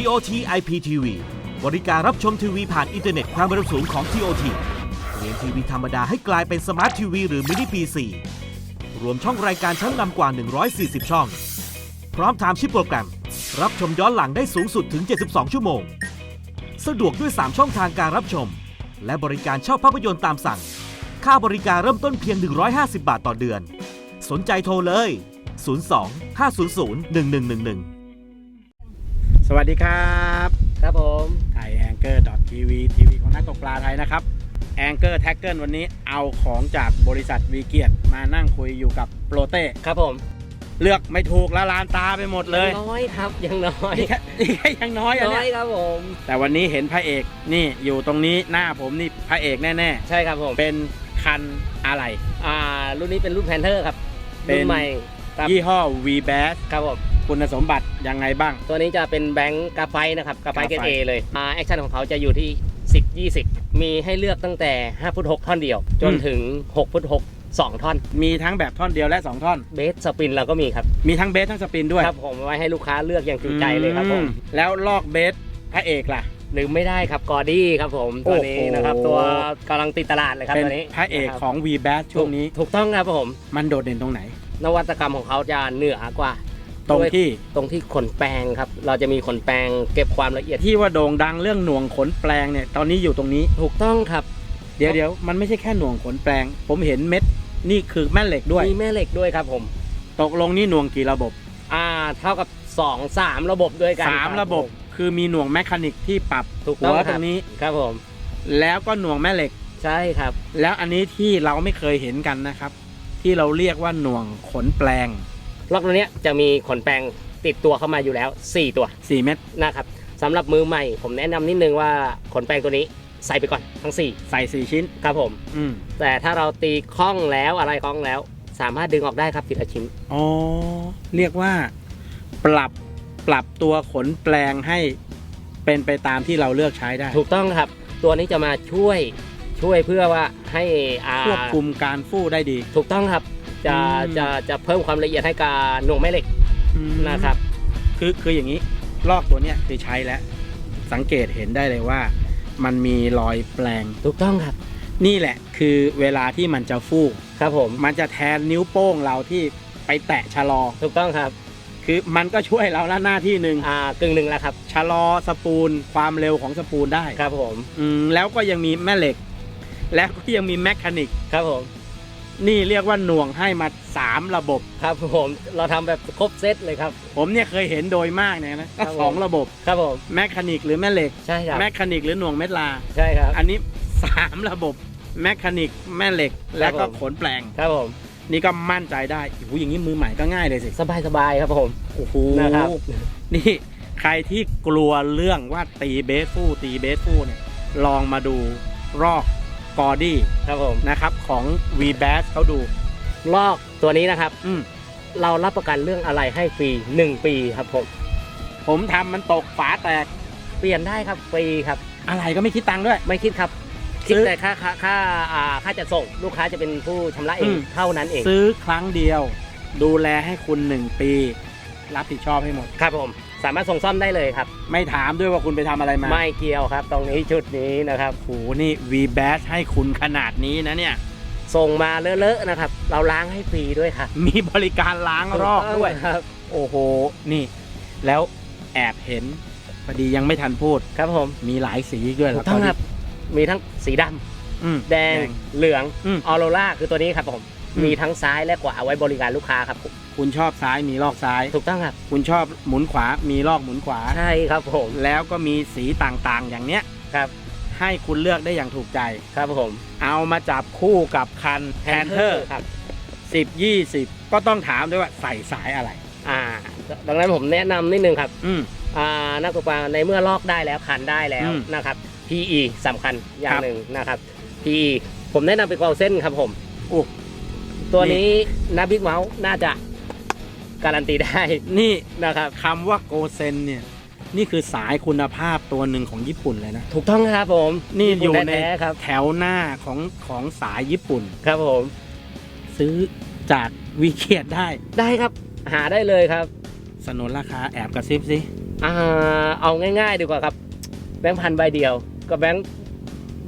TOT IPTV บริการรับชมทีวีผ่านอินเทอร์เน็ตความเร็วสูงของ TOT เปลี่ยนทีวีธรรมดาให้กลายเป็นสมาร์ททีวีหรือมินิ PC รวมช่องรายการชั้นนำกว่า 140 ช่อง พร้อมไทม์ชิปโปรแกรม รับชมย้อนหลังได้สูงสุดถึง 72 ชั่วโมง สะดวกด้วย 3 ช่องทางการรับชม และบริการเช่าภาพยนตร์ตามสั่ง ค่าบริการเริ่มต้นเพียง 150 บาทต่อเดือน สนใจโทรเลย 02 500 1111 สวัสดีครับครับผมไทยแองเกอร์ทีวีทีวีของนักตกปลาไทยนะครับแองเกอร์แท็กเกิลวันนี้เอาของจากบริษัทวีเกียรติมานั่งคุยอยู่กับโปรเต้ครับผม เลือกไม่ถูกละลานตาไปหมดเลยงน้อยครับยังน้อยนี่แค่นี่แค่ยังน้อยอันน้อเนี้ยยครับผมแต่วันนี้เห็นพระเอกนี่อยู่ตรงนี้หน้าผมนี่พระเอกแน่ใช่ครับผมๆ เป็นคันอะไร อ่ารุ่นนี้เป็นรุ่นแพนเทอร์ครับเป็นรุ่นใหม่ครับยี่ห้อ V b a s ครับผม คุณสมบัติยังไงบ้าง ตัวนี้จะเป็นแบงก์กราไฟต์นะครับกราไฟต์เกกรราดไฟเอต์เลยอ่าแอคชั่นของเขาจะอยู่ที่ 10 20 มีให้เลือกตั้งแต่ 5 ฟุต 6 ท่อนเดียว จนถึง 6 ฟุต 6 2 ท่อน มีทั้งแบบท่อนเดียวและ 2 ท่อน เบสสปินเราก็มีครับ มีทั้งเบสทั้งสปินด้วย ครับผมไว้ให้ลูกค้าเลือกอย่างจุใจเลยครับผมอืแล้วลอกเบสพระเอกล่ะลืมไม่ได้ครับกอดี้ครับผมตัวนี้โอ้โหนะครับ ตัวกำลังติดตลาดเลยครับเป็นตัวนี้พระเอกนคบของ V b a s ช่วงนี้ ถูกต้องครับผม มันโดดเด่นตรงไหน นวัตกรรมของเขาจะเหนือกว่า ตรงที่ตรงที่ขนแปรงครับ เราจะมีขนแปรงเก็บความละเอียดที่ว่าโด่งดังเรื่องหน่วงขนแปลงเนี่ยตอนนี้อยู่ตรงนี้ถูกต้องครับ เดี๋ยวเดี๋ยวมันไม่ใช่แค่หน่วงขนแปลง ผมเห็นเม็ดนี่คือแม่เหล็กด้วยมีแม่เหล็กด้วยครับผม ตกลงนี่หน่วงกี่ระบบ อ่า เท่ากับ2 3ระบบด้วยกันสามคระบบ คือมีหน่วงแมคานิกที่ปรับถูกหัต้องวคตรัรบงนี้ครับผม แล้วก็หน่วงแม่เหล็กใช่ครับ แล้วอันนี้ที่เราไม่เคยเห็นกันนะครับ ที่เราเรียกว่าหน่วงขนแปลง ล็อกตัวเนี้ยจะมีขนแปรงติดตัวเข้ามาอยู่แล้ว 4 ตัว4เม็ดนะครับสำหรับมือใหม่ ผมแนะนำนิดนึงว่าขนแปรงตัวนี้ใส่ไปก่อนทั้งใส่ 4 ชิ้น4ครับผมอืมแต่ถ้าเราตีคล่องแล้วอะไรคล่องแล้ว สามารถดึงออกได้ครับทีละชิ้นอ๋อเรียกว่า ปรับปรับตัวขนแปลงให้เป็นไปตามที่เราเลือกใช้ได้ ถูกต้องครับ ตัวนี้จะมาช่วยช่วยเพื่อว่าให้อ่าควบคุมการฟู่ได้ดี ถูกต้องครับ จะอืมจะจะเพิ่มความละเอียดให้กับหน่วงแม่เหล็กนะครับ คือคืออย่างนี้ลอกตัวเนี้ยคือใช้แล้วสังเกตเห็นได้เลยว่า มันมีรอยแปลงถูกต้องครับ นี่แหละคือเวลาที่มันจะฟู่ครับผมมันจะแทนนิ้วโป้งเราที่ไปแตะชะลอถูกต้องครับ คือมันก็ช่วยเราละหน้าที่หนึ่งอ่ากึ่งหนึ่งแล้วครับชะลอสปูลความเร็วของสปูลได้ครับผมอืมแล้วก็ยังมีแม่เหล็ก แล้วก็ยังมีแมคานิกครับผม นี่เรียกว่าหน่วงให้มา 3 ระบบ ครับผมเราทำแบบครบเซตเลยครับ ผมเนี่ยเคยเห็นโดยมากเนี่ยนะก็ครับผม สองระบบครับผม แมคานิกหรือแม่เหล็กใช่ครับแมคานิกหรือหน่วงเม็ดลา ใช่ครับ อันนี้ 3 ระบบแมคานิกแม่เหล็ก แล้วก็ผมขนแปลง ครับผม นี่ก็มั่นใจได้โอ้โหอย่างนี้มือใหม่ก็ง่ายเลยสิสบายสบายครับผม โอ้โหนะครับ นี่ใครที่กลัวเรื่องว่าตีเบสฟู่ตีเบสฟู่เนี่ยลองมาดูรอก กอดี้ครับผมนะครับของ V b a s เขาดู ลอกตัวนี้นะครับ อืมเรารับประกันเรื่องอะไรให้ฟรี1 ปีครับผม ผมทำมันตกฝาแตกเปลี่ยนได้ครับฟรีครับ อะไรก็ไม่คิดตังค์ด้วย ไม่คิดครับ คิดซื้อแต่ค่าค่าค่าอ่าค่าจัดส่ง ลูกค้าจะเป็นผู้ชำระเออืงม เท่านั้นเองซื้อครั้งเดียว ดูแลให้คุณ 1 ปี รับผิดชอบให้หมด ครับผม สามารถส่งซ่อมได้เลยครับ ไม่ถามด้วยว่าคุณไปทำอะไรมาไม่เกี่ยวครับ ตรงนี้ชุดนี้นะครับ โอ้โหนี่ V b a s ให้คุณขนาดนี้นะเนี่ย ส่งมาเลอะๆนะครับ เราล้างให้ฟรีด้วยครับมีบริการล้างรอกด้วย ครับ โอ้โห นี่ แล้วแอบเห็นพอดียังไม่ทันพูด ครับผมมีหลายสีอีกด้วยเหรถูกต้องครับ มีทั้งสีดำอืมแดงเหลืองอืม ออโรราคือตัวนี้ครับผมอื มมีทั้งซ้ายและขวาไว้บริการลูกค้าครับผมคุณชอบซ้ายมีลอกซ้าย ถูกต้องครับ คุณชอบหมุนขวามีลอกหมุนขวา ใช่ครับผมแล้วก็มีสีต่างๆ อย่างเนี้ยครับ ให้คุณเลือกได้อย่างถูกใจครับผม เอามาจับคู่กับคันแพนเทอร์ครับสิบยี่สิบก็ต้องถามด้วยว่าใส่สายอะไร อ่า ดังนั้นผมแนะนำนิดนึงครับ อืม อ่านักตกปลาในเมื่อลอกได้แล้วคันได้แล้วอืมนะครับ PE สำคัญอย่าครังบหนึ่งนะครับ PE ผมแนะนำเป็นกาวเส้นครับผม โอ้ ตัวนี้นาบิ๊กเมาส์น่าจะการันตีได้นี่นะครับคำว่าโกเซนเนี่ย นี่คือสายคุณภาพตัวหนึ่งของญี่ปุ่นเลยนะ ถูกต้องครับผม นี่ญี่อปุ่ยู่ในแท้ๆครับแถวหน้าของของสายญี่ปุ่น ครับผม ซื้อจากวีเคียดได้ ได้ครับ หาได้เลยครับ สนนราคาแอบกระซิบสิอ่าเอาง่าย ๆ ดีกว่าครับ แบงค์พันใบเดียว กับแบงค์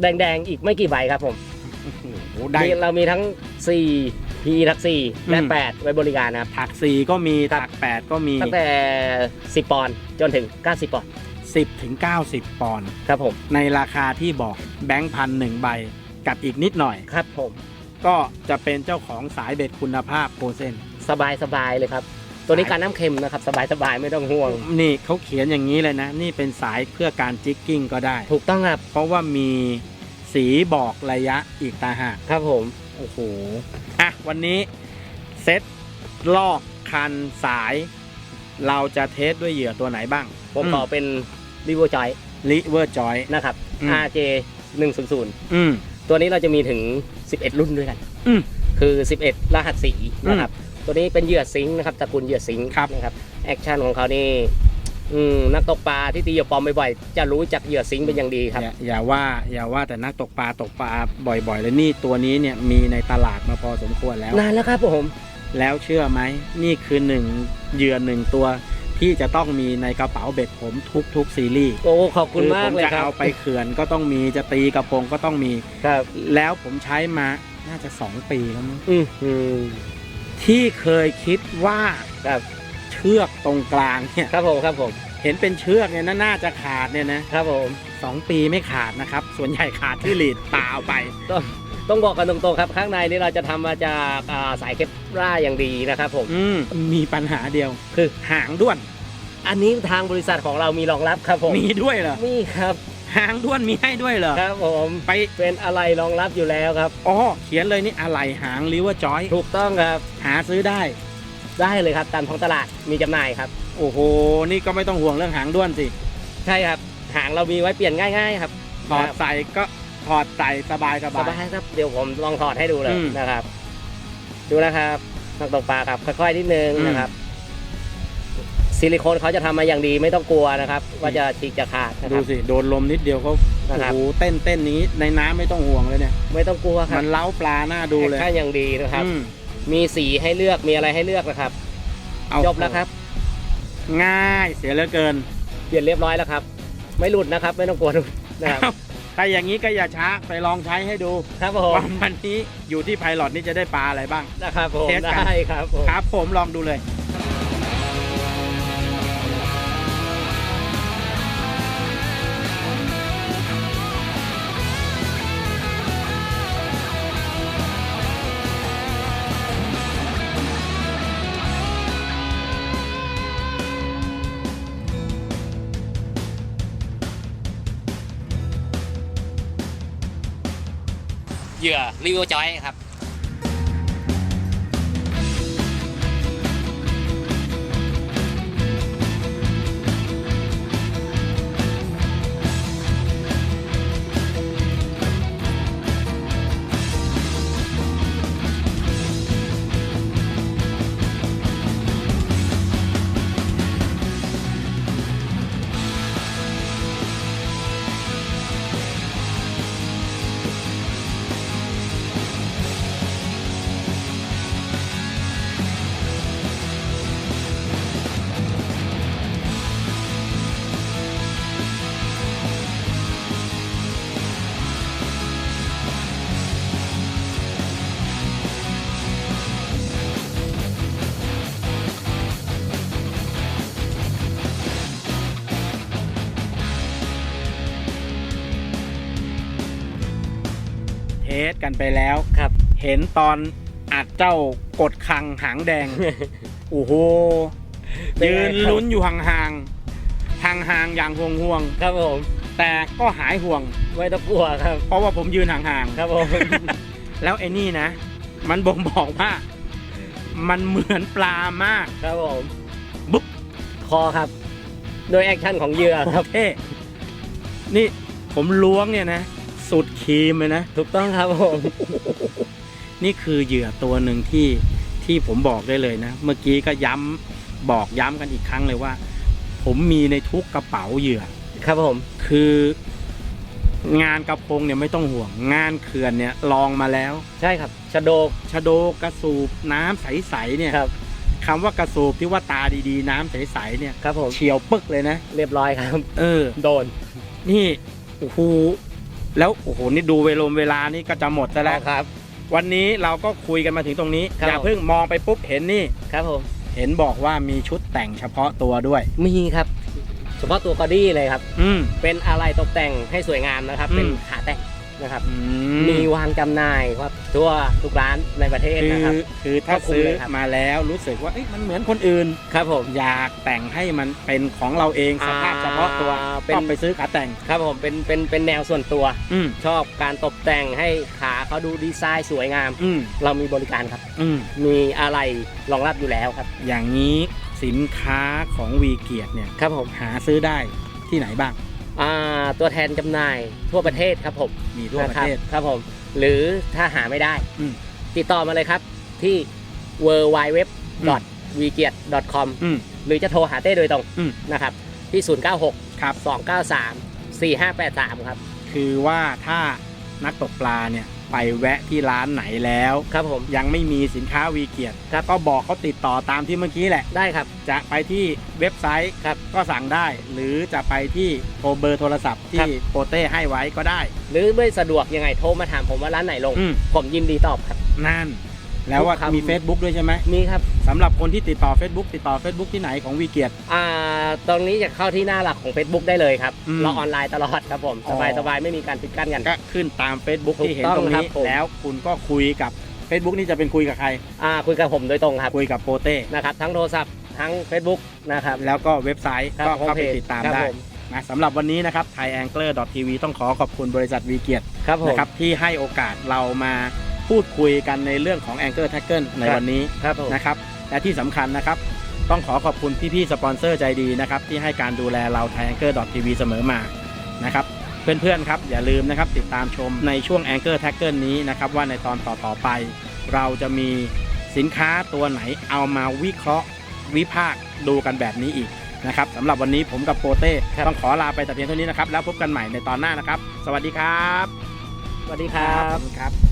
แดงๆ อีกไม่กี่ใบครับผมโอ้โหได้มีเรามีทั้ง4 P ทัก4และอืม8ไว้บริการนะครับ ถักสี่ก็มีครับ ถักแปดก็มี ตั้งแต่ 10 ปอนด์จนถึง 90 ปอนด์สิบถึงเก้าสิบปอนด์ครับผมในราคาที่บอกแบงค์พันหนึ่งใบกับอีกนิดหน่อย ครับผมก็จะเป็นเจ้าของสายเบ็ดคุณภาพโปรเซนสบายสบายๆเลยครับ ตัวนี้การน้ำเค็มนะครับ สบายสบายๆไม่ต้องห่วง นี่เขาเขียนอย่างนี้เลยนะ นี่เป็นสายเพื่อการจิกกิ้งก็ได้ ถูกต้องครับเพราะว่ามีสีบอกระยะอีกตางหาก ครับผม โอ้โห อะ วันนี้เซตลอกคันสาย เราจะเทสด้วยเหยื่อตัวไหนบ้างผมขอเป็น r i v o j o y ลิเวอร์จอย นะครับ อืม RJ 100 อืม ตัวนี้เราจะมีถึง 11 รุ่นด้วยกัน อืมคือ 11 รหัสสีนะครับ ตัวนี้เป็นเหยื่อซิงค์นะครับตระกูลเหยื่อซิงค์ครับ นะครับ แอคชั่นของเขานี่ อืมนักตกปลาที่ตีเหยื่อปลอมบ่อยๆจะรู้จักเหยื่อซิงค์เป็นอย่างดีครับอย่าอย่าว่าอย่าว่าแต่นักตกปลาตกปลาบ่อยๆเลยนี่ตัวนี้เนี่ยมีในตลาดมาพอสมควรแล้ว นานแล้วครับผมแล้วเชื่อไหมนี่คือหนึ่งเหยื่อหนึ่งตัวที่จะต้องมีในกระเป๋าเบ็ดผมทุกๆซีรีส์โอ้ขอบคุณมากผเลยจะครับเอาไปเขื่อนก็ต้องมีจะตีกระพงก็ต้องมี ครับ แล้วผมใช้มาน่าจะ 2 ปีแล้วมั้งอือหือที่เคยคิดว่าครับ เชือกตรงกลางเนี่ยครับผมครับผมเห็นเป็นเชือกเนี่ยน่าจะขาดเนี่ยนะครับผมสองปีไม่ขาดนะครับ ส่วนใหญ่ขาดที่ลีดตาเอาไปต้องต้องบอกกันตรงๆครับ ข้างในนี่เราจะทำมาจากอ่าสายเคปร่าอย่างดีนะครับผมอืมมีปัญหาเดียวคือหางด้วน อันนี้ทางบริษัทของเรามีรองรับครับผมมีด้วยเหรอมีครับหางด้วนมีให้ด้วยเหรอครับผมไปเป็นอะไรรองรับอยู่แล้วครับอ๋อเขียนเลยนี่อะไรหางลิเวอร์จอย ถูกต้องครับ หาซื้อได้ ได้เลยครับตามท้องตลาดมีจำหน่ายครับ โอ้โห นี่ก็ไม่ต้องห่วงเรื่องหางด้วนสิ ใช่ครับ หางเรามีไว้เปลี่ยนง่าย ๆ ครับถอดใส่ก็ถอดใส่สบายสสบายบายครับเดี๋ยวผมลองถอดให้ดูเลยอืมนะครับ ดูนะครับนักตกปลาครับค่อยๆนิดนึงอืมนะครับ ซิลิโคนเขาจะทำมาอย่างดีไม่ต้องกลัวนะครับว่าจะฉีกจะขาดนะคดูรับสิโดนลมนิดเดียวเขานะโอ้ครับโหเต้นเต้นนี้ในน้ำไม่ต้องห่วงเลยเนี่ย ไม่ต้องกลัวครัมับนเล้าปลาหน้าดูเลยแอคชั่นอย่างดีนะครับอื มมีสีให้เลือกมีอะไรให้เลือกนะครับ เอาจบแล้วครับ ง่ายเสียเหลือเกิน เปลี่ยนเรียบร้อยแล้วครับ ไม่หลุดนะครับ ไม่ต้องกลัวหลุดนะครับเอ้าถ้าอย่างนี้ก็อย่าช้าไปลองใช้ให้ดูครับผมว่าวันนี้อยู่ที่ไพลอตนี่จะได้ปลาอะไรบ้างนะครับผมเทสกันได้ครับผมครับผมลองดูเลย เหยื่อรีวิวจอยครับ สกันไปแล้ว ครับ เห็นตอนอัดเจ้ากดคังหางแดง โอ้โห เป็นยืไงนครับลุ้นอยู่ห่างๆ ห่างๆ อย่างห่วงครับผมๆ แต่ก็หายห่วง ไม่ต้องกลัวครับ เพราะว่าผมยืนห่างครับผม ๆ แล้วไอ้นี่นะ มันบ่งบอกว่า มันเหมือนปลามาก ครับผมบุ๊บ คอครับ โดยแอคชั่นของเหยื่อครับ เท่นี่ผมล้วงเนี่ยนะ สุดครีมเลยนะ ถูกต้องครับผม นี่คือเหยื่อตัวหนึ่งที่ที่ผมบอกได้เลยนะ เมื่อกี้ก็ย้ำบอกย้ำกันอีกครั้งเลยว่า ผมมีในทุกกระเป๋าเหยื่อ ครับผม คืองานกระพงเนี่ยไม่ต้องห่วง งานเขื่อนเนี่ยลองมาแล้ว ใช่ครับชะโดกชะโดกระสูบน้ำใสๆเนี่ยครับ คำว่ากระสูบที่ว่าตาดีๆ น้ำใสๆเนี่ย ครับผม เฉียวปึกเลยนะ เรียบร้อยครับ เออ โดน นี่โอ้โห แล้วโอ้โหนี่ดูเวลาเวลานี่ก็จะหมดซะแล้ว ครับ วันนี้เราก็คุยกันมาถึงตรงนี้ ครับ อย่าเพิ่งมองไปปุ๊บเห็นนี่ ครับผมเห็นบอกว่ามีชุดแต่งเฉพาะตัวด้วย มีครับเฉพาะตัวกอดี้เลยครับ อืม เป็นอะไรตกแต่งให้สวยงามนะครับ อืม เป็นขาแต่งนะครับ อืมีวางจำหน่ายครับ ทั่วทุกร้านในประเทศคืนะอครับ คือถ้าก็คุ้มซื้อเลยครับ มาแล้วรู้สึกว่าเอ้ยมันเหมือนคนอื่น ครับผม อยากแต่งให้มันเป็นของเราเองสอ่าภาพเฉพาะตัวเป็น ต้องไปซื้อขาแต่ง ครับผมเป็นเป็นเป็นแนวส่วนตัว อืมชอบการตกแต่งให้ขาเขาดูดีไซน์สวยงาม อืมเรามีบริการครับ อืมมีอะไรรองรับอยู่แล้วครับ อย่างนี้สินค้าของวีเกียรติเนี่ยครับผมหาซื้อได้ที่ไหนบ้าง อ่าตัวแทนจำหน่ายทั่วประเทศครับผมมีทั่วประเทศ นคบครับผม หรือถ้าหาไม่ได้ อืม ติดต่อมาเลยครับ ที่ w w w w w g i e r com อืม หรือจะโทรหาเต้โดยตรงอืม นะครับ ที่ 096 ครับ 293 4583 ครับ คือว่าถ้านักตกปลาเนี่ย ไปแวะที่ร้านไหนแล้ว ครับผม ยังไม่มีสินค้าวีเกียรติครับก็บอกเขาติดต่อตามที่เมื่อกี้แหละ ได้ครับ จะไปที่เว็บไซต์ครับก็สั่งได้ หรือจะไปที่โทรเบอร์โทรศัพท์ครัที่บโปเต้ให้ไว้ก็ได้ หรือไม่สะดวกยังไงโทรมาถามผมว่าร้านไหนลงอืมผมยินดีตอบครับนั่น แล้วว่าทุกคำมี Facebook ด้วยใช่ไหมมีครับสำหรับคนที่ติดต่อ Facebook ติดต่อ Facebook ที่ไหนของวีเกียรติ อ่าตรงนี้จะเข้าที่หน้าหลักของ Facebook ได้เลยครับอืมเราออนไลน์ตลอดครับผมอ๋สอ บายสบายไม่มีการปิดกั้นกัน ก็ขึ้นตาม Facebook ถูกที่เห็นต้องตรงครันี้บผม แล้วคุณก็คุยกับ Facebook นี่จะเป็นคุยกับใคร อ่าคุยกับผมโดยตรงครับคุยกับโปเต้นะครับทั้งโทรศัพท์ทั้ง Facebook นะครับแล้วก็เว็บไซต์ครับก็เข้าไป homepage ติดตามครับได้ผมนะสำหรับวันนี้นะครับ thaiangler.tv ต้องขอขอบคุณบริษัทวีเกียรติครับผม นะครับที่ให้โอกาสเรามา พูดคุยกันในเรื่องของ Angler Tackle ในครับวันนี้ครับผม นะครับ และที่สำคัญนะครับ ต้องขอขอบคุณพี่ๆสปอนเซอร์ใจดีนะครับ ที่ให้การดูแลเรา thaiangler.tv เสมอมานะครับ เพื่อนๆครับ อย่าลืมนะครับ ติดตามชมในช่วง Anchor Tackle นี้นะครับ ว่าในตอนต่อๆไป เราจะมีสินค้าตัวไหนเอามาวิเคราะห์วิพากษ์ดูกันแบบนี้อีกนะครับสำหรับวันนี้ผมกับโปเต้ครับ ต้องขอลาไปแต่เพียงเท่านี้นะครับ แล้วพบกันใหม่ในตอนหน้านะครับ สวัสดีครับสวัสดีครับครับ